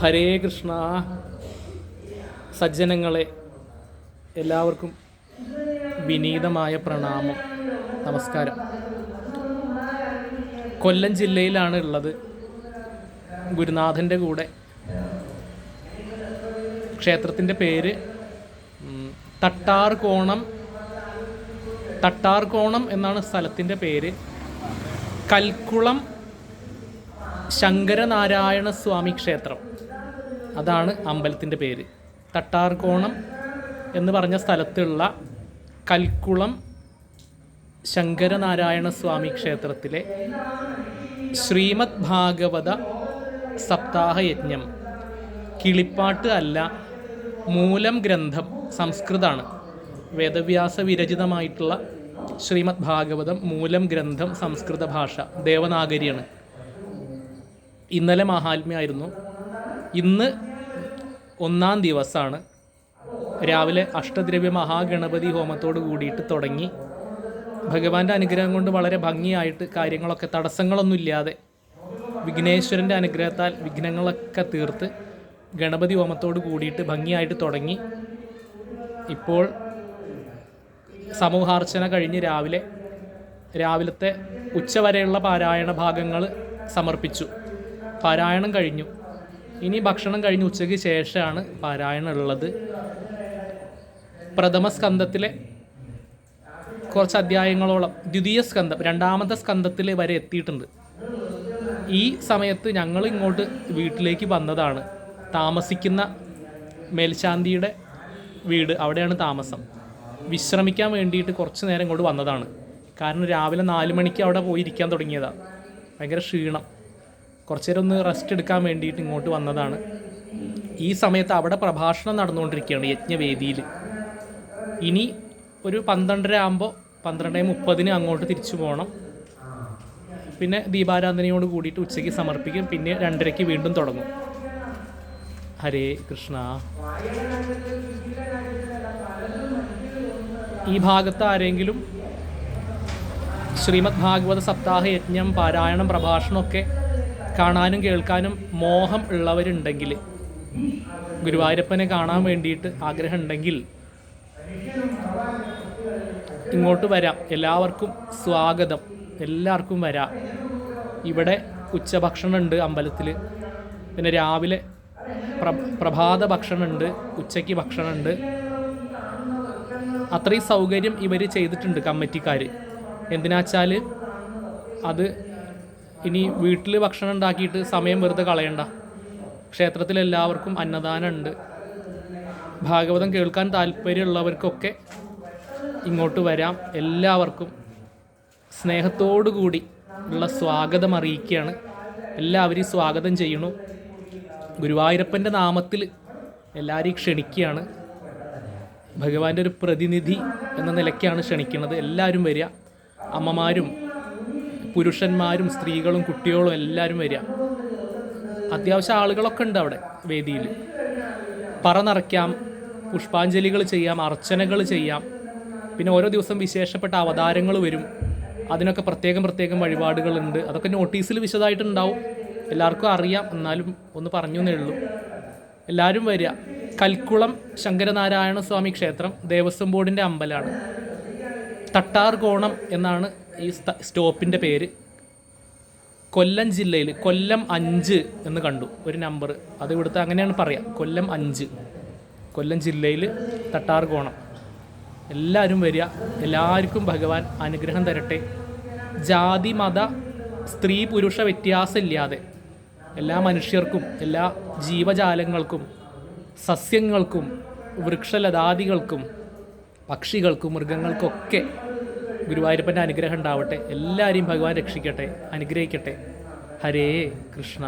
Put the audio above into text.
ഹരേ കൃഷ്ണ. സജ്ജനങ്ങളെ എല്ലാവർക്കും വിനീതമായ പ്രണാമം. നമസ്കാരം. കൊല്ലം ജില്ലയിലാണ് ഉള്ളത് ഗുരുനാഥന്റെ കൂടെ. ക്ഷേത്രത്തിന്റെ പേര് തട്ടാർകോണം തട്ടാർകോണം എന്നാണ് സ്ഥലത്തിന്റെ പേര്. കൽക്കുളം ശങ്കരനാരായണ സ്വാമി ക്ഷേത്രം. അതാണ് അമ്പലത്തിന്റെ പേര്. തട്ടാർകോണം എന്ന് പറഞ്ഞ സ്ഥലത്തുള്ള കൽക്കുളം ശങ്കരനാരായണ സ്വാമി ക്ഷേത്രത്തിലെ ശ്രീമദ് ഭാഗവത സപ്താഹ യജ്ഞം. കിളിപ്പാട്ട് അല്ല മൂലം ഗ്രന്ഥം സംസ്കൃതമാണ് വേദവ്യാസ വിരചിതമായിട്ടുള്ള ശ്രീമദ് ഭാഗവതം മൂലം ഗ്രന്ഥം സംസ്കൃത ഭാഷ ദേവനാഗരിയാണ്. ഇന്നലെ മഹാത്മ്യമായിരുന്നു ഇന്ന് ഒന്നാം ദിവസമാണ് രാവിലെ അഷ്ടദ്രവ്യ മഹാഗണപതി ഹോമത്തോട് കൂടിയിട്ട് തുടങ്ങി. ഭഗവാന്റെ അനുഗ്രഹം കൊണ്ട് വളരെ ഭംഗിയായിട്ട് കാര്യങ്ങളൊക്കെ തടസ്സങ്ങളൊന്നുമില്ലാതെ വിഘ്നേശ്വരന്റെ അനുഗ്രഹത്താൽ വിഘ്നങ്ങളൊക്കെ തീർത്ത് ഗണപതി ഹോമത്തോട് കൂടിയിട്ട് ഭംഗിയായിട്ട് തുടങ്ങി. ഇപ്പോൾ സമൂഹാർച്ചന കഴിഞ്ഞ് രാവിലെ രാവിലത്തെ ഉച്ചവരെയുള്ള പാരായണ ഭാഗങ്ങൾ സമർപ്പിച്ചു. പാരായണം കഴിഞ്ഞു. ഇനി ഭക്ഷണം കഴിഞ്ഞ് ഉച്ചയ്ക്ക് ശേഷമാണ് പാരായണം ഉള്ളത്. പ്രഥമ സ്കന്ധത്തിലെ കുറച്ച് അധ്യായങ്ങളോളം ദ്വിതീയ സ്കന്ധം രണ്ടാമത്തെ സ്കന്ധത്തിൽ വരെ എത്തിയിട്ടുണ്ട്. ഈ സമയത്ത് ഞങ്ങൾ ഇങ്ങോട്ട് വീട്ടിലേക്ക് വന്നതാണ്. താമസിക്കുന്ന മേൽശാന്തിയുടെ വീട് അവിടെയാണ് താമസം. വിശ്രമിക്കാൻ വേണ്ടിയിട്ട് കുറച്ച് നേരം ഇങ്ങോട്ട് വന്നതാണ്. കാരണം രാവിലെ നാല് മണിക്ക് അവിടെ പോയിരിക്കാൻ തുടങ്ങിയതാണ് ഭയങ്കര ക്ഷീണം. കുറച്ച് നേരം ഒന്ന് റെസ്റ്റ് എടുക്കാൻ വേണ്ടിയിട്ട് ഇങ്ങോട്ട് വന്നതാണ്. ഈ സമയത്ത് അവിടെ പ്രഭാഷണം നടന്നുകൊണ്ടിരിക്കുകയാണ് യജ്ഞവേദിയിൽ. ഇനി ഒരു പന്ത്രണ്ടര ആകുമ്പോൾ പന്ത്രണ്ട് മുപ്പതിന് അങ്ങോട്ട് തിരിച്ചു പോകണം. പിന്നെ ദീപാരാധനയോട് കൂടിയിട്ട് ഉച്ചയ്ക്ക് സമർപ്പിക്കും. പിന്നെ രണ്ടരയ്ക്ക് വീണ്ടും തുടങ്ങും. ഹരേ കൃഷ്ണ. ഈ ഭാഗത്ത് ആരെങ്കിലും ശ്രീമദ് ഭാഗവത സപ്താഹ യജ്ഞം പാരായണം പ്രഭാഷണമൊക്കെ കാണാനും കേൾക്കാനും മോഹം ഉള്ളവരുണ്ടെങ്കിൽ ഗുരുവായൂരപ്പനെ കാണാൻ വേണ്ടിയിട്ട് ആഗ്രഹമുണ്ടെങ്കിൽ ഇങ്ങോട്ട് വരാം. എല്ലാവർക്കും സ്വാഗതം. എല്ലാവർക്കും വരാം. ഇവിടെ ഉച്ചഭക്ഷണമുണ്ട് അമ്പലത്തിൽ പിന്നെ രാവിലെ പ്ര പ്രഭാത ഭക്ഷണമുണ്ട് ഉച്ചയ്ക്ക് ഭക്ഷണമുണ്ട്. അത്രയും സൗകര്യം ഇവർ ചെയ്തിട്ടുണ്ട് കമ്മിറ്റിക്കാർ എന്തിനാച്ചാൽ അത് ഇനി വീട്ടിൽ ഭക്ഷണം ഉണ്ടാക്കിയിട്ട് സമയം വെറുതെ കളയണ്ട. ക്ഷേത്രത്തിൽ എല്ലാവർക്കും അന്നദാനം ഉണ്ട് ഭാഗവതം കേൾക്കാൻ താല്പര്യമുള്ളവർക്കൊക്കെ ഇങ്ങോട്ട് വരാം. എല്ലാവർക്കും സ്നേഹത്തോടു കൂടി ഉള്ള സ്വാഗതം അറിയിക്കുകയാണ്. എല്ലാവരെയും സ്വാഗതം ചെയ്യണു ഗുരുവായൂരപ്പന്റെ നാമത്തിൽ എല്ലാവരെയും ക്ഷണിക്കുകയാണ്. ഭഗവാന്റെ ഒരു പ്രതിനിധി എന്ന നിലയ്ക്കാണ് ക്ഷണിക്കുന്നത്. എല്ലാവരും വരിക. അമ്മമാരും പുരുഷന്മാരും സ്ത്രീകളും കുട്ടികളും എല്ലാവരും വരിക. അത്യാവശ്യം ആളുകളൊക്കെ ഉണ്ട് അവിടെ വേദിയിൽ. പറ നിറയ്ക്കാം പുഷ്പാഞ്ജലികൾ ചെയ്യാം അർച്ചനകൾ ചെയ്യാം. പിന്നെ ഓരോ ദിവസം വിശേഷപ്പെട്ട അവതാരങ്ങൾ വരും. അതിനൊക്കെ പ്രത്യേകം പ്രത്യേകം വഴിപാടുകളുണ്ട് അതൊക്കെ നോട്ടീസിൽ വിശദമായിട്ടുണ്ടാവും. എല്ലാവർക്കും അറിയാം. എന്നാലും ഒന്ന് പറഞ്ഞു എന്നേ ഉള്ളൂ. എല്ലാവരും വരിക. കൽക്കുളം ശങ്കരനാരായണ സ്വാമി ക്ഷേത്രം ദേവസ്വം ബോർഡിന്റെ അമ്പലമാണ്. തട്ടാർ കോണം എന്നാണ് ഈ സ്റ്റോപ്പിന്റെ പേര് കൊല്ലം ജില്ലയിൽ കൊല്ലം അഞ്ച് എന്ന് കണ്ടു ഒരു നമ്പർ അത് ഇവിടുത്തെ അങ്ങനെയാണ് പറയാം കൊല്ലം അഞ്ച്. കൊല്ലം ജില്ലയിൽ തട്ടാർകോണം. എല്ലാവരും വരിക എല്ലാവർക്കും ഭഗവാൻ അനുഗ്രഹം തരട്ടെ. ജാതി മത സ്ത്രീ പുരുഷ വ്യത്യാസമില്ലാതെ എല്ലാ മനുഷ്യർക്കും എല്ലാ ജീവജാലങ്ങൾക്കും സസ്യങ്ങൾക്കും വൃക്ഷലതാദികൾക്കും പക്ഷികൾക്കും മൃഗങ്ങൾക്കൊക്കെ ഗുരുവായൂരപ്പന്റെ അനുഗ്രഹം ഉണ്ടാവട്ടെ. എല്ലാവരെയും ഭഗവാൻ രക്ഷിക്കട്ടെ അനുഗ്രഹിക്കട്ടെ. ഹരേ കൃഷ്ണ.